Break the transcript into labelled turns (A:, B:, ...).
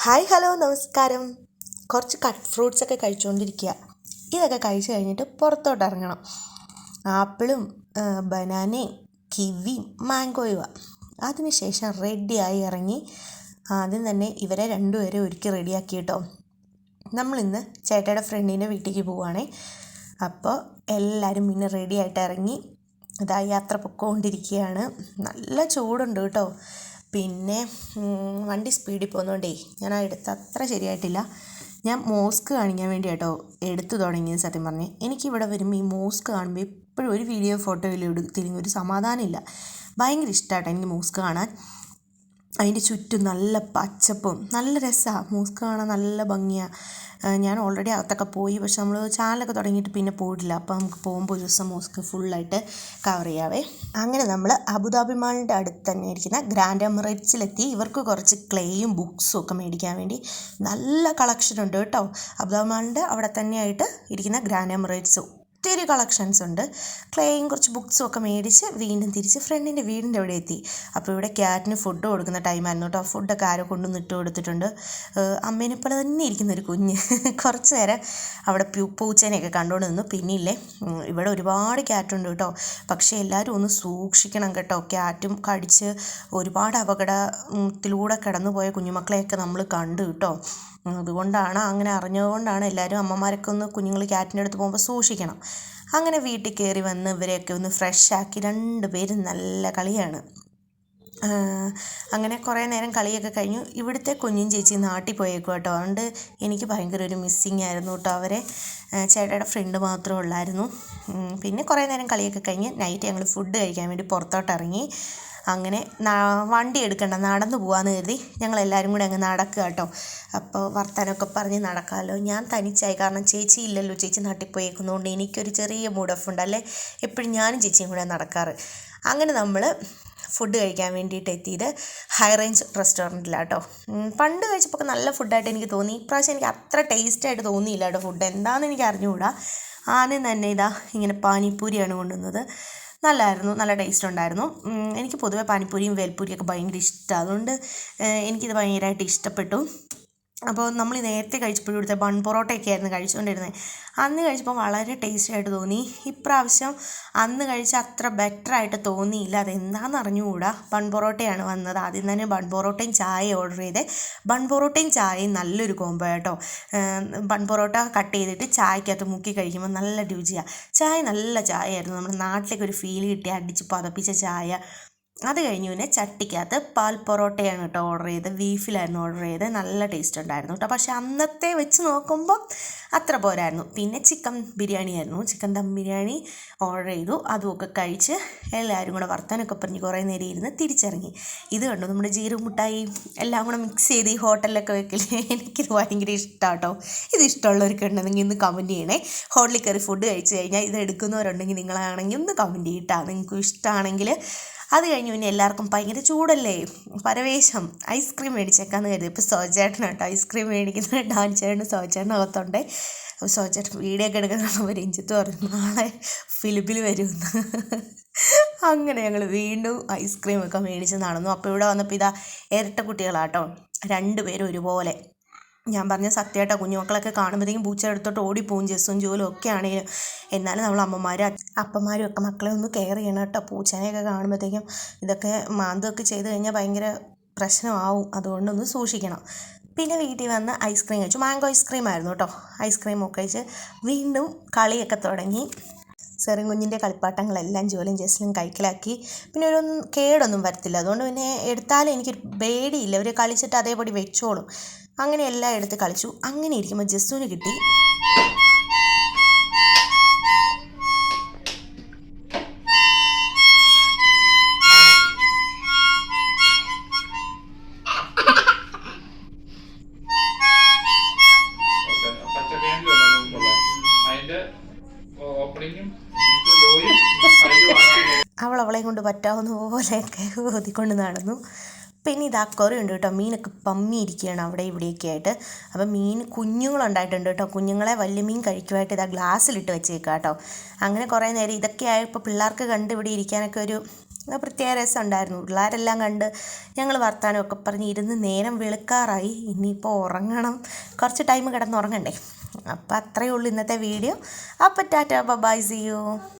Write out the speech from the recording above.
A: Hi hello നമസ്കാരം. കുറച്ച് cut fruits ഒക്കെ കഴിച്ചുകൊണ്ടിരിക്കുക ഇതൊക്കെ കഴിച്ച് കഴിഞ്ഞിട്ട് പുറത്തോട്ട് ഇറങ്ങണം ആപ്പിളും ബനാനയും കിവിയും മാങ്കോയുമാണ് അതിനുശേഷം റെഡിയായി ഇറങ്ങി ആദ്യം തന്നെ ഇവരെ രണ്ടുപേരെ ഒരുക്കി റെഡിയാക്കി കേട്ടോ നമ്മളിന്ന് ചേട്ടയുടെ ഫ്രണ്ടിന്റെ വീട്ടിലേക്ക് പോവുകയാണേ അപ്പോൾ എല്ലാവരും പിന്നെ റെഡിയായിട്ട് ഇറങ്ങി ഇതാ യാത്ര പൊക്കോണ്ടിരിക്കുകയാണ് നല്ല ചൂടുണ്ട് കേട്ടോ പിന്നെ വണ്ടി സ്പീഡിൽ പോകുന്നതുകൊണ്ടേ ഞാൻ ആ എടുത്ത് അത്ര ശരിയായിട്ടില്ല. ഞാൻ മോസ്ക് കാണിക്കാൻ വേണ്ടി കേട്ടോ എടുത്തു തുടങ്ങിയത് സത്യം പറഞ്ഞ്. എനിക്കിവിടെ വരുമ്പോൾ ഈ മോസ്ക് കാണുമ്പോൾ എപ്പോഴും ഒരു വീഡിയോ ഫോട്ടോയിലും എടുത്തില്ലെങ്കിൽ ഒരു സമാധാനമില്ല ഭയങ്കര ഇഷ്ടമാട്ടോ എനിക്ക് മോസ്ക് കാണാൻ. അതിന്റെ ചുറ്റും നല്ല പച്ചപ്പും നല്ല രസമാണ് മോസ്ക് കാണാൻ നല്ല ഭംഗിയാണ് ഞാൻ ഓൾറെഡി അകത്തൊക്കെ പോയി. പക്ഷെ നമ്മൾ ചാനലൊക്കെ തുടങ്ങിയിട്ട് പിന്നെ പോയിട്ടില്ല. അപ്പോൾ നമുക്ക് പോകുമ്പോൾ ഒരു ദിവസം മോസ്ക് ഫുള്ളായിട്ട് കവർ ചെയ്യാവേ. അങ്ങനെ നമ്മൾ അബുദാബി മാളിന്റെ അടുത്ത് തന്നെ ഇരിക്കുന്ന ഗ്രാൻഡ് എമിറേറ്റ്സിലെത്തി ഇവർക്ക് കുറച്ച് ക്ലേയും ബുക്സും ഒക്കെ മേടിക്കാൻ വേണ്ടി നല്ല കളക്ഷൻ ഉണ്ട് കേട്ടോ. അബുദാബി മാളിന്റെ അവിടെ തന്നെയായിട്ട് ഇരിക്കുന്ന ഗ്രാൻഡ് എമിറേറ്റ്സ് ഒത്തിരി കളക്ഷൻസ് ഉണ്ട്. ക്ലേയും കുറച്ച് ബുക്സും ഒക്കെ മേടിച്ച് വീണ്ടും തിരിച്ച് ഫ്രണ്ടിന്റെ വീടിന്റെ അവിടെ എത്തി. അപ്പോൾ ഇവിടെ ക്യാറ്റിന് ഫുഡ് കൊടുക്കുന്ന ടൈമായിരുന്നു കേട്ടോ. ഫുഡൊക്കെ ആരോ കൊണ്ടുവന്ന് ഇട്ട് കൊടുത്തിട്ടുണ്ട്. അമ്മേനെപ്പോലെ അമ്മേനെ പോലെ തന്നെ ഇരിക്കുന്ന ഒരു കുഞ്ഞ്. കുറച്ച് നേരം അവിടെ പൂച്ചേനെയൊക്കെ കണ്ടുകൊണ്ട് നിന്നു. പിന്നില്ലേ ഇവിടെ ഒരുപാട് ക്യാറ്റുണ്ട് കേട്ടോ. പക്ഷേ എല്ലാവരും ഒന്ന് സൂക്ഷിക്കണം കേട്ടോ. ക്യാറ്റും കടിച്ച് ഒരുപാട് അപകടത്തിലൂടെ കടന്നു പോയ കുഞ്ഞുമക്കളെയൊക്കെ നമ്മൾ കണ്ടു കേട്ടോ. അതുകൊണ്ടാണ് അങ്ങനെ അറിഞ്ഞതുകൊണ്ടാണ് എല്ലാവരും അമ്മമാരൊക്കെ ഒന്ന് കുഞ്ഞുങ്ങൾ ക്യാറ്റിന്റെ അടുത്ത് പോകുമ്പോൾ സൂക്ഷിക്കണം. അങ്ങനെ വീട്ടിൽ കയറി വന്ന് ഇവരെയൊക്കെ ഒന്ന് ഫ്രഷാക്കി രണ്ട് പേരും നല്ല കളിയാണ്. അങ്ങനെ കുറേ നേരം കളിയൊക്കെ കഴിഞ്ഞു. ഇവിടുത്തെ കുഞ്ഞും ചേച്ചി നാട്ടിൽ പോയേക്കും കേട്ടോ. അതുകൊണ്ട് എനിക്ക് ഭയങ്കര ഒരു മിസ്സിങ് ആയിരുന്നു കേട്ടോ അവരെ. ചേട്ടയുടെ ഫ്രണ്ട് മാത്രമേ ഉള്ളായിരുന്നു. പിന്നെ കുറേ നേരം കളിയൊക്കെ കഴിഞ്ഞ് നൈറ്റ് ഞങ്ങൾ ഫുഡ് കഴിക്കാൻ വേണ്ടി പുറത്തോട്ട് ഇറങ്ങി. അങ്ങനെ വണ്ടി എടുക്കണ്ട നടന്നു പോകാമെന്ന് കരുതി ഞങ്ങൾ എല്ലാവരും കൂടെ അങ്ങ് നടക്കുക കേട്ടോ. അപ്പോൾ വർത്താനമൊക്കെ പറഞ്ഞ് നടക്കാമല്ലോ. ഞാൻ തനിച്ചായി. കാരണം ചേച്ചി ഇല്ലല്ലോ. ചേച്ചി നാട്ടിൽ പോയേക്കുന്നതുകൊണ്ട് എനിക്കൊരു ചെറിയ മൂഡ് ഓഫ് ഉണ്ട്. അല്ലേ? എപ്പോഴും ഞാനും ചേച്ചിയും കൂടെ നടക്കാറ്. അങ്ങനെ നമ്മൾ ഫുഡ് കഴിക്കാൻ വേണ്ടിയിട്ട് എത്തിയത് ഹൈ റേഞ്ച് റെസ്റ്റോറന്റിലാണ് കേട്ടോ. പണ്ട് കഴിച്ചപ്പോൾ നല്ല ഫുഡായിട്ട് എനിക്ക് തോന്നി. ഇപ്രാവശ്യം എനിക്ക് അത്ര ടേസ്റ്റായിട്ട് തോന്നിയില്ല കേട്ടോ ഫുഡ് എന്താണെന്ന് എനിക്ക് അറിഞ്ഞുകൂടാ. ആദ്യം തന്നെ ഇതാ ഇങ്ങനെ പാനിപ്പൂരിയാണ് കൊണ്ടുവന്നത്. നല്ലതായിരുന്നു നല്ല ടേസ്റ്റ് ഉണ്ടായിരുന്നു. എനിക്ക് പൊതുവേ പാനിപ്പൂരിയും വേൽപ്പൂരിയൊക്കെ ഭയങ്കര ഇഷ്ടമാണ് അതുകൊണ്ട് എനിക്കിത് ഭയങ്കരമായിട്ട് ഇഷ്ടപ്പെട്ടു. അപ്പോൾ നമ്മൾ നേരത്തെ കഴിച്ചപ്പോഴും ഇവിടുത്തെ ബൺ പൊറോട്ടയൊക്കെ ആയിരുന്നു കഴിച്ചുകൊണ്ടിരുന്നത്. അന്ന് കഴിച്ചപ്പോൾ വളരെ ടേസ്റ്റി ആയിട്ട് തോന്നി. ഇപ്രാവശ്യം അന്ന് കഴിച്ച അത്ര ബെറ്റർ ആയിട്ട് തോന്നിയില്ല. അതെന്താണെന്ന് അറിഞ്ഞുകൂടാ. ബൺ പൊറോട്ടയാണ് വന്നത്. ആദ്യം തന്നെ ബൺ പൊറോട്ടയും ചായ ഓർഡർ ചെയ്തേ. ബൺ പൊറോട്ടയും ചായയും നല്ലൊരു കോമ്പോ കേട്ടോ ബൺ പൊറോട്ട കട്ട് ചെയ്തിട്ട് ചായക്കകത്ത് മുക്കി കഴിക്കുമ്പോൾ നല്ല രുചിയാണ് ചായ നല്ല ചായ ആയിരുന്നു നമ്മുടെ നാട്ടിലേക്ക് ഒരു ഫീൽ കിട്ടി. അടിച്ച് പതപ്പിച്ച ചായ. അത് കഴിഞ്ഞ് പിന്നെ ചട്ടിക്കകത്ത് പാൽ പൊറോട്ടയാണ് കേട്ടോ ഓർഡർ ചെയ്തത്. ബീഫിലായിരുന്നു ഓർഡർ ചെയ്തത്. നല്ല ടേസ്റ്റ് ഉണ്ടായിരുന്നു കേട്ടോ. പക്ഷേ അന്നത്തെ വെച്ച് നോക്കുമ്പോൾ അത്ര പോരായിരുന്നു. പിന്നെ ചിക്കൻ ബിരിയാണി ആയിരുന്നു. ചിക്കൻ ദം ബിരിയാണി ഓർഡർ ചെയ്തു. അതുമൊക്കെ കഴിച്ച് എല്ലാവരും കൂടെ വർത്തനൊക്കെ പറഞ്ഞ് കുറേ നേരം ഇരുന്ന് തിരിച്ചിറങ്ങി. ഇത് കണ്ടു? നമ്മുടെ ജീരക മുട്ടായി എല്ലാം കൂടെ മിക്സ് ചെയ്ത് ഈ ഹോട്ടലിലൊക്കെ വെക്കില്ലേ എനിക്കിത് ഭയങ്കര ഇഷ്ടമാണ് കേട്ടോ. ഇത് ഇഷ്ടമുള്ളവർക്ക് ഉണ്ടെങ്കിൽ ഇന്ന് കമന്റ് ചെയ്യണേ. ഹോട്ടലിൽ കയറി ഫുഡ് കഴിച്ച് കഴിഞ്ഞാൽ ഇത് എടുക്കുന്നവരുണ്ടെങ്കിൽ നിങ്ങളാണെങ്കിൽ ഒന്ന് കമന്റ് ചെയ്യട്ടാ. നിങ്ങൾക്ക് ഇഷ്ടമാണെങ്കിൽ അത് കഴിഞ്ഞ് പിന്നെ എല്ലാവർക്കും ഭയങ്കര ചൂടല്ലേ? പരവേശം. ഐസ്ക്രീം മേടിച്ചേക്കാന്ന് കരുതി. ഇപ്പോൾ സോജേട്ടനാട്ടോ ഐസ്ക്രീം മേടിക്കുന്ന ഡാൻസേട്ടൻ സോജേട്ടൻ അകത്തുണ്ട്. അപ്പോൾ സോജേട്ടൻ വീഡിയോ ഒക്കെ എടുക്കുന്ന രഞ്ജിത്ത് പറഞ്ഞു നാളെ ഫിലിപ്പിൽ വരുമെന്ന് അങ്ങനെ ഞങ്ങൾ വീണ്ടും ഐസ്ക്രീം ഒക്കെ മേടിച്ച് നടന്നു. അപ്പോൾ ഇവിടെ വന്നപ്പോൾ ഇതാ ഇരട്ട കുട്ടികളാട്ടോ രണ്ടുപേരും ഒരുപോലെ. ഞാൻ പറഞ്ഞ സത്യമായിട്ടോ കുഞ്ഞുമക്കളൊക്കെ കാണുമ്പോഴത്തേക്കും പൂച്ച എടുത്തോട്ട് ഓടിപ്പോവും ജെസ്സും ജോലും ഒക്കെ ആണെങ്കിലും. എന്നാലും നമ്മൾ അമ്മമാരും അപ്പന്മാരും ഒക്കെ മക്കളെ ഒന്ന് കെയർ ചെയ്യണം കേട്ടോ. പൂച്ചനെയൊക്കെ കാണുമ്പോഴത്തേക്കും ഇതൊക്കെ മാന്തൊക്കെ ചെയ്ത് കഴിഞ്ഞാൽ ഭയങ്കര പ്രശ്നമാവും. അതുകൊണ്ടൊന്ന് സൂക്ഷിക്കണം. പിന്നെ വീട്ടിൽ വന്ന് ഐസ്ക്രീം കഴിച്ചു. മാംഗോ ഐസ്ക്രീം ആയിരുന്നു കേട്ടോ. ഐസ്ക്രീം ഒക്കെ കഴിച്ച് വീണ്ടും കളിയൊക്കെ തുടങ്ങി. ചെറിയ കുഞ്ഞിന്റെ കളിപ്പാട്ടങ്ങളെല്ലാം ജോലിയും ജസ്റ്റിലും കൈക്കലാക്കി. പിന്നെ ഒരു കേടൊന്നും വരത്തില്ല. അതുകൊണ്ട് പിന്നെ എടുത്താലും എനിക്കൊരു പേടിയില്ല. അവർ കളിച്ചിട്ട് അതേപടി വെച്ചോളും. അങ്ങനെ എല്ലാം എടുത്ത് കളിച്ചു. അങ്ങനെ ഇരിക്കുമ്പോൾ ജസ്സുവിന് കിട്ടി. അവൾ അവളെ കൊണ്ട് പറ്റാവുന്ന പോലെയൊക്കെ ഓതിക്കൊണ്ട് നടന്നു. പിന്നെ ഇതാ കുറേ ഉണ്ട് കേട്ടോ. മീനൊക്കെ പമ്മിയിരിക്കുകയാണ് അവിടെ ഇവിടെയൊക്കെ ആയിട്ട്. അപ്പം മീൻ കുഞ്ഞുങ്ങളുണ്ടായിട്ടുണ്ട് കേട്ടോ. കുഞ്ഞുങ്ങളെ വലിയ മീൻ കഴിക്കുമായിട്ട് ഇതാ ഗ്ലാസ്സിലിട്ട് വെച്ചേക്കാം കേട്ടോ. അങ്ങനെ കുറേ നേരം ഇതൊക്കെ ആയപ്പോൾ പിള്ളേർക്ക് കണ്ട് ഇവിടെ ഇരിക്കാനൊക്കെ ഒരു പ്രത്യേക പ്രത്യേക രസമുണ്ടായിരുന്നു പിള്ളേരെല്ലാം കണ്ട് ഞങ്ങൾ വർത്താനമൊക്കെ പറഞ്ഞ് ഇരുന്ന് നേരം വെളുക്കാറായി. ഇനിയിപ്പോൾ ഉറങ്ങണം. കുറച്ച് ടൈം കിടന്ന് ഉറങ്ങണ്ടേ. അപ്പോൾ അത്രയേ ഉള്ളൂ ഇന്നത്തെ വീഡിയോ. അപ്പോൾ ടാറ്റ ബൈ സിയോ